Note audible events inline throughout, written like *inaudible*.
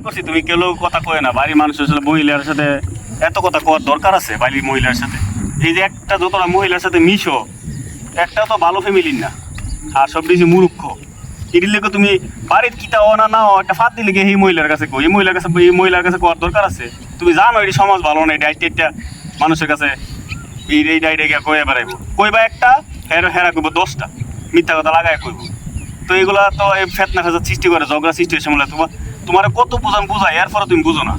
করছি তুমি কেউ কথা কয় না, বাড়ির মানুষের সাথে মহিলার সাথে এত কথা কওয়ার দরকার আছে বাড়ির মহিলার সাথে? এই যে একটা যতটা মহিলার সাথে মিশো, একটা তো ভালো ফ্যামিলির না, আর সব বেশি মূর্খ। এটির লেগে তুমি বাড়ির কিতা ও না একটা ফাঁদ দিলে এই মহিলার কাছে কই এই মহিলার কাছে এই মহিলার কাছে কোয়ার দরকার আছে? তুমি জানো এটি সমাজ ভালো না এটা এটা মানুষের কাছে এই এই ডাইডে গিয়ে কয়ে বেড়াইব। কইবা একটা, হেরা হেরা কইব দশটা, মিথ্যা কথা লাগায় কইব। তো এগুলা তো এই ফেতনা ফেসাদ সৃষ্টি করে, ঝগড়া সৃষ্টি হয়েছে বলে তোমার তোমার কত বোঝান বোঝায় এরপরে তুমি বুঝো না।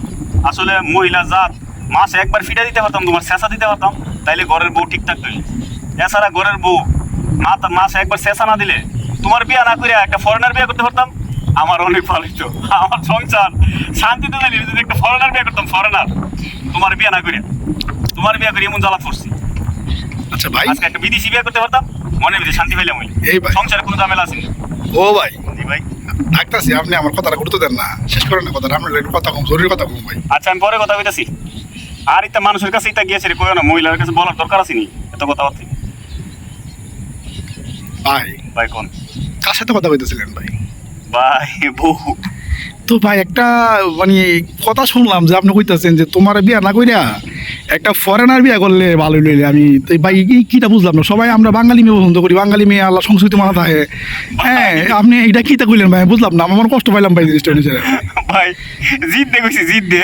আসলে মহিলা জাত মাসে একবার ফিটা দিতে পারতাম তোমার শেষা দিতে পারতাম তাইলে ঘরের বউ ঠিকঠাক তৈরি এছাড়া ঘরের বউ মা মাসে একবার শেষা না দিলে তোমার বিয়া না করে একটা ফরেনার বিয়ে করতে পারতাম? আমার অনেক ভালো হতো আমার সংসার শান্তিতে দিলি যদি একটা ফরেনার বিয়ে করতাম ফরেনার তোমার বিয়ে না করে তোমার বিয়ে করে এমন জ্বালা করছি আচ্ছা ভাই। আজকে একটা বিদেশি বিয়ে করতে পারতাম মনে ভিতরে শান্তি পাইলাম এই সংসারে কোনো ঝামেলা আসেনি ও ভাই। জি ভাই। আপনি আমার কথাটা গুরুত্ব দেন না। শেষ করেন না কথাটা আপনার কথা কম জরুরি কথা কম ভাই। আচ্ছা আমি পরে কথা কইতাছি। আর মানুষের কাছে ইতা গিয়েছে রে মহিলার কাছে বলার দরকার আছে নি? এত কথাবার্তা। ভাই ভাই কোন? কার সাথে কথা কইতেছিলেন ভাই? ভাই বউ। তো ভাই একটা মানে কথা শুনলাম যে আপনি কইতাছেন যে তোমার বিয়া না কইরা একটা ফরেনার বিয়ে করলে ভালো লইলে আমি ভাই কিটা বুঝলাম না। সবাই আমরা বাঙালি মেয়ে পছন্দ করি বাঙালি মেয়ে আল্লাহ সংস্কৃতি মানা থাকে। হ্যাঁ আপনি এটা কিটা কইলেন ভাই? বুঝলাম না আমার কষ্ট পাইলাম ভাই জিনিসটা ভাই জিদ দে কইছি জিদ দে।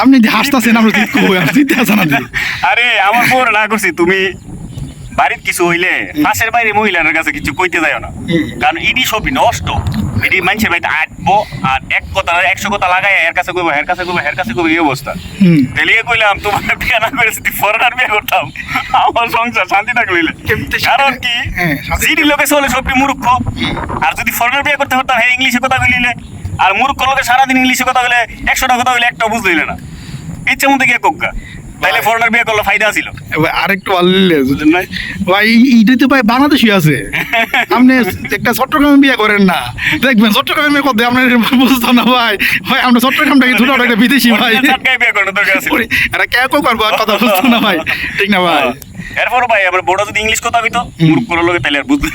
আপনি যে হাসতেছেন আমরা জিত কই আর আরে আমার পর না করছি তুমি বাড়ির কিছু হইলে পাশের বাইরে মহিলার কাছে কিছু কইতে যাও না। কারণ ইডি সবই নষ্ট। ইডি মানুষের বাড়িতে আটবো আর এক কথা একশো কথা লাগাই এর কাছে কইবো এর কাছে কইবো এর কাছে কইবো এই অবস্থা। হুম। তেলিয়ে কইলাম তোমার বিয়ে না করে যদি ফরেনার বিয়ে করতাম আমার সংসার শান্তি থাকলে কারণ কি? হ্যাঁ, সিডি লোকে চলে সবই মূর্খ। আর যদি ফরেনার বিয়ে করতে পারতাম হ্যাঁ ইংলিশে কথা বলিলে আর মূর্খ লোকে সারাদিন ইংলিশে কথা বলে একশোটা কথা বলে একটা বুঝলিলে না। ইচ্ছে মধ্যে গিয়ে কোক্কা তাইলে ফরেনার বিয়ে করলে ফায়দা ছিল। আরেকটু নাই। ভাই এইটাতে ভাই বাংলাদেশি আছে। *laughs* আপনি একটা চট্টগ্রামে বিয়ে করেন না। দেখবেন চট্টগ্রামে কথা আপনার বুঝতো না ভাই। ভাই আমরা চট্টগ্রামটাকে ছোট একটা বিদেশি ভাই। বিয়ে করেন এরা কে কেউ করব কথা বুঝতো না ভাই। ঠিক না ভাই? এরপর ভাই আমার বড় যদি ইংলিশ কথা হইতো মূর্খ লোকে তাইলে আর বুঝতে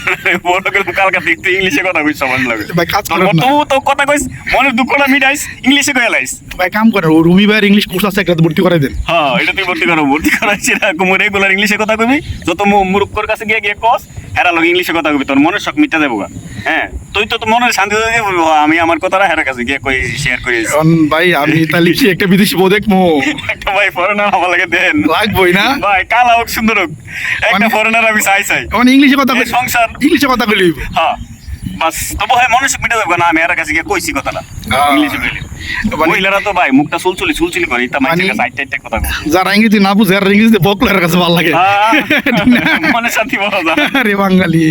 বড় লোকের কালকা দেখতে ইংলিশে কথা কইছ সমান লাগে। ভাই কাজ করেন না। তো তো কথা কইস মনের দুঃখটা মিটাইস ইংলিশে কইয়া লাইস। ভাই কাম করেন ও রুমি ভাইয়ের ইংলিশ কোর্স আছে একটা ভর্তি করে দেন। হ্যাঁ এটা তুই ভর্তি করো ভর্তি করাইছি না কুমু রেগুলার ইংলিশে কথা কবি যত মু- মূর্খর কাছে গিয়ে গিয়ে কস হেরা লোক ইংলিশে কথা কবি তোর মনের শখ মিটা দেবো। হ্যাঁ। তুই তো মনের শান্তি আমি আমার কথাটা হেরার কাছে গিয়ে কই শেয়ার করি ভাই আমি তাহলে কি একটা বিদেশি বউ দেখব? একটা ভাই ফরেনার আমার লাগে দেন। লাগবোই না? ভাই কালা হোক সুন্দর হোক একটা মানে- ফরেনার আমি চাই চাই। মানে ইংলিশে কথা সংসার। ইংলিশে কথা বলি হ্যাঁ বাস তবু হয় শখ মিটা না আমি হেরার কাছে গিয়ে কইছি কথাটা। হ্যাঁ। ইংলিশে কইলে। মানে- মহিলারা তো ভাই মুখটা চুলচুলি চুলচুলি করে মানুষের মানে- আইটা কথা যারা ইংরেজি না বুঝে আর ইংরেজিতে বকলের কাছে ভালো লাগে। *laughs* মনে শান্তি পাওয়া যায়। আরে বাঙালি।